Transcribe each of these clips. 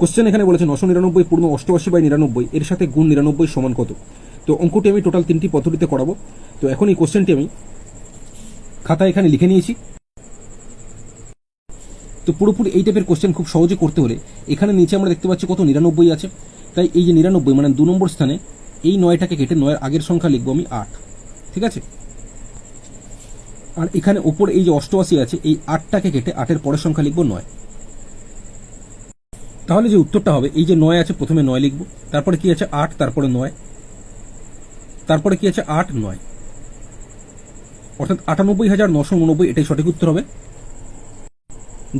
Question এখানে বলেছে নশো নিরানব্বই পূর্ণ অষ্টআশি বাই নিরানব্বই। এর সাথে গুণ নিরানব্বই সমান কত? তো অঙ্কটি আমি টোটাল তিনটি পদ্ধতিতে করাবো। তো এখন এই কোশ্চেনটি আমি খাতা এখানে লিখে নিয়েছি। তো পুরোপুরি এই টাইপের কোশ্চেন খুব সহজে করতে হলে এখানে নিচে আমরা দেখতে পাচ্ছি কত নিরানব্বই আছে। তাই এই যে নিরানব্বই মানে দু নম্বর স্থানে এই নয়টাকে কেটে নয়ের আগের সংখ্যা লিখব আমি আট। ঠিক আছে? আর এখানে ওপর এই যে অষ্টআশি আছে, এই আটটাকে কেটে আটের পরের সংখ্যা লিখব নয়। তাহলে যে উত্তরটা হবে, এই যে নয় আছে, প্রথমে নয় লিখব, তারপরে কি আছে আট, তারপরে নয়, তারপরে কি আছে আট, নয়। অর্থাৎ আটানব্বই হাজার নশো উনব্বই এটাই সঠিক উত্তর হবে।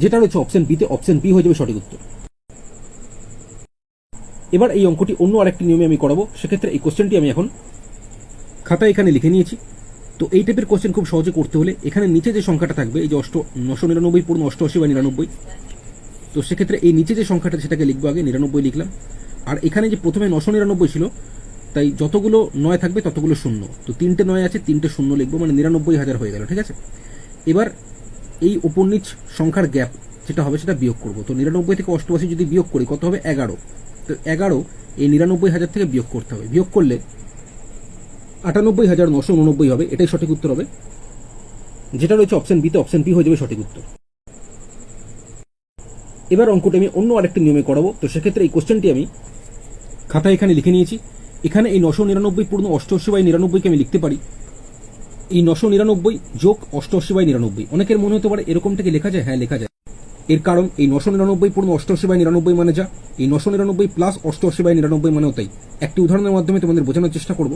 যেটা রয়েছে অপশন বিতে অপশন বি হয়ে যাবে সঠিক উত্তর। এবার এই অঙ্কটি অন্য আরেকটি নিয়মে আমি করাবো, সেক্ষেত্রে এই কোশ্চেনটি আমি এখন খাতায় এখানে লিখে নিয়েছি। তো এই টাইপের কোশ্চেন খুব সহজে করতে হলে এখানে নিচে যে সংখ্যাটা থাকবে, এই যে অষ্ট, নশো নিরানব্বই পূর্ণ অষ্টআশি বা নিরানব্বই তো সেক্ষেত্রে এই নিচে যে সংখ্যাটা সেটাকে লিখব আগে, নিরানব্বই লিখলাম। আর এখানে যে প্রথমে নশো নিরানব্বই ছিল, তাই যতগুলো নয় থাকবে ততগুলো শূন্য। তো তিনটে নয় আছে, তিনটে শূন্য লিখব মানে নিরানব্বই হাজার হয়ে গেল, ঠিক আছে? এবার এই উপর নিচ সংখ্যার গ্যাপ যেটা হবে সেটা বিয়োগ করব। তো নিরানব্বই থেকে অষ্টআশি যদি বিয়োগ করি, কত হবে? এগারো। তো এগারো, এই নিরানব্বই হাজার থেকে বিয়োগ করতে হবে। বিয়োগ করলে আটানব্বই হাজার নশো উননব্বই হবে, এটাই সঠিক উত্তর হবে। যেটা রয়েছে অপশন বিতে অপশন বি হয়ে যাবে সঠিক উত্তর। এবার অঙ্কটি আমি অন্য আরেকটি নিয়মে করাবো। তো সেক্ষেত্রে এই কোশ্চেনটি আমি খাতায় এখানে লিখে নিয়েছি। এখানে এই নশো নিরানব্বই পূর্ণ অষ্টআশি বাই নিরানব্বইকে আমি লিখতে পারি। এই নশো নিরানব্বই যোগ অষ্টআশি বাই নিরানব্বই। অনেকের মনে হতে পারে এরকমটাকে লেখা যায়? হ্যাঁ লেখা যায়। এর কারণ এই নশো নিরানব্বই পূর্ণ অষ্টআশি বাই নিরানব্বই মানে যা? এই নশো নিরানব্বই প্লাস অষ্টআশি বাই নিরানব্বই মানেও তাই। একটি উদাহরণের মাধ্যমে তোমাদের বোঝানোর চেষ্টা করব।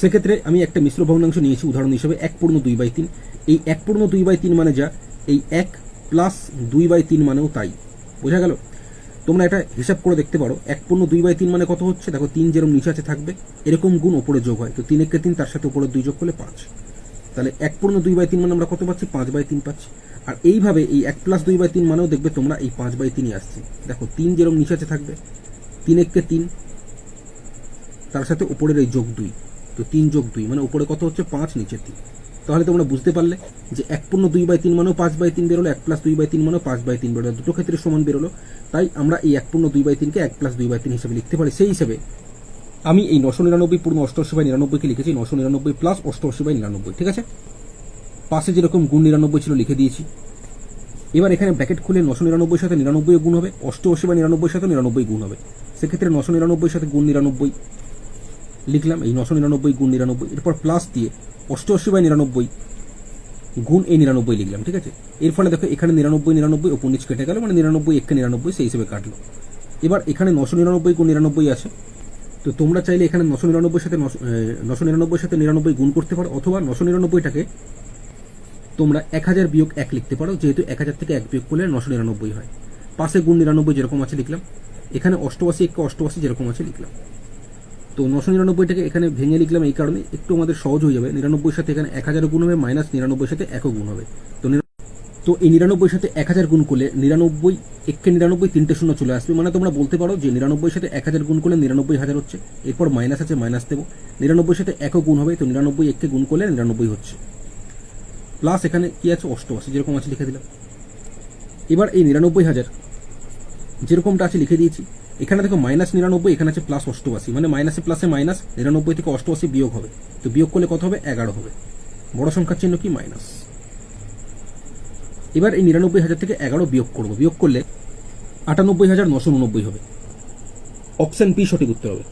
সেক্ষেত্রে আমি একটা মিশ্র ভগ্নাংশ নিয়েছি, উদাহরণ হিসেবে এক পূর্ণ দুই বাই তিন। এই এক পূর্ণ দুই বাই তিন মানে যা? এই এক প্লাস দুই বাই তিন মানেও তাই। বোঝা গেল? তোমরা এটা হিসাব করে দেখতে পারো। এক পূর্ণ দুই বাই তিন মানে কত হচ্ছে? দেখো, তিন যেরকম নিচে থাকবে, এরকম গুণ ওপরে যোগ হয়। তো তিন একে তিন, তার সাথে উপরে দুই যোগ করলে পাঁচ। তাহলে এক পূর্ণ দুই বাই তিন মানে আমরা কত পাচ্ছি? পাঁচ বাই তিন পাচ্ছি। আর এইভাবে এই এক প্লাস দুই বাই তিন মানেও দেখবে তোমরা এই পাঁচ বাই তিনই আসছে। দেখো, তিন যেরকম নিচে থাকবে, তিন একে তিন, তার সাথে উপরের এই যোগ দুই। তো তিন যোগ দুই মানে উপরে কত হচ্ছে? পাঁচ, নিচে তিন। তাহলে তোমরা বুঝতে পারলে যে এক পূর্ণ দুই বাই তিন মানেও পাঁচ বাই তিন বেরোলো, এক প্লাস দুই বাই তিন মানেও পাঁচ বাই তিন বেরোলো, দুটো ক্ষেত্রে সমান বেরোলো। তাই আমরা এই এক পূর্ণ দুই বাই তিনকে এক প্লাস দুই বাই তিন হিসেবে লিখতে পারি। সেই হিসেবে আমি এই নশো নিরানব্বই পূর্ণ অষ্টআশি বাই নিরানব্বইকে লিখেছি, নশো নিরানব্বই প্লাস অষ্টআশি বাই নিরানব্বই, ঠিক আছে? পাশে যেরকম গুণ নিরানব্বই ছিল লিখে দিয়েছি। এবার এখানে ব্র্যাকেট খুলে নশো নিরানব্বই সাথে নিরানব্বই গুণ হবে, অষ্টআশি বা নিরানব্বই সাথে নিরানব্বই গুণ হবে। সেক্ষেত্রে নশো নিরানব্বই সাথে গুণ নিরানব্বই লিখলাম এই নশো নিরানব্বই গুণ নিরানব্বই, এরপর প্লাস দিয়ে অষ্টআশি বাই নিরানব্বই গুণ এই নিরানব্বই লিখলাম, ঠিক আছে? এর ফলে দেখো এখানে নিরানব্বই নিরানব্বই ওপর নিচ কেটে গেল মানে নিরানব্বই একে নিরানব্বই, সেই হিসেবে কাটলো। এবার এখানে নশো নিরানব্বই গুণ নিরানব্বই আছে, তো তোমরা চাইলে এখানে নশো নিরানব্বই সাথে নশো- নিরানব্বই সাথে নিরানব্বই গুণ করতে পারো, অথবা নশো নিরানব্বইটাকে তোমরা এক হাজার বিয়োগ এক লিখতে পারো, যেহেতু এক হাজার থেকে এক বিয়োগ করলে নশো নিরানব্বই হয়। পাশে গুণ নিরানব্বই যেরকম আছে লিখলাম, এখানে অষ্টআশি একে অষ্টআশি যেরকম আছে লিখলাম। তো নশো নিরানব্বইটাকে এখানে ভেঙে লিখলাম এই কারণে একটু আমাদের সহজ হয়ে যাবে। নিরানব্বই সাথে এখানে এক হাজার গুণ হবে, মাইনাস নিরানব্বই সাথে একও গুণ হবে। তো তো এই নিরানব্বই সাথে এক হাজার গুণ করলে নিরানব্বই, একে নিরানব্বই, তিনটে শূন্য চলে আসবে। মানে তোমরা বলতে পারো যে নিরানব্বই সাথে এক হাজার গুণ করলে নিরানব্বই হাজার হচ্ছে। এরপর মাইনাস আছে, মাইনাস দেবো। নিরানব্বই সাথে একও গুণ হবে, তো নিরানব্বই এককে গুণ করলে নিরানব্বই হচ্ছে। প্লাস এখানে কি আছে? অষ্টআশি, যেরকম আছে লিখে দিলাম। এবার এই নিরানব্বই হাজার যেরকমটা আছে লিখে দিয়েছি। এখানে দেখো মাইনাস নিরানব্বই, এখানে আছে প্লাস অষ্টআশি। মানে মাইনাসে প্লাসে মাইনাস নিরানব্বই থেকে অষ্টআশি বিয়োগ হবে। তো বিয়োগ করলে কত হবে? এগারো হবে। বড় সংখ্যার চিহ্ন কি? মাইনাস এবার এই নিরানব্বই হাজার থেকে এগারো বিয়োগ করব। বিয়োগ করলে আটানব্বই হাজার নশো উননব্বই হবে। অপশন পি সঠিক উত্তর হবে।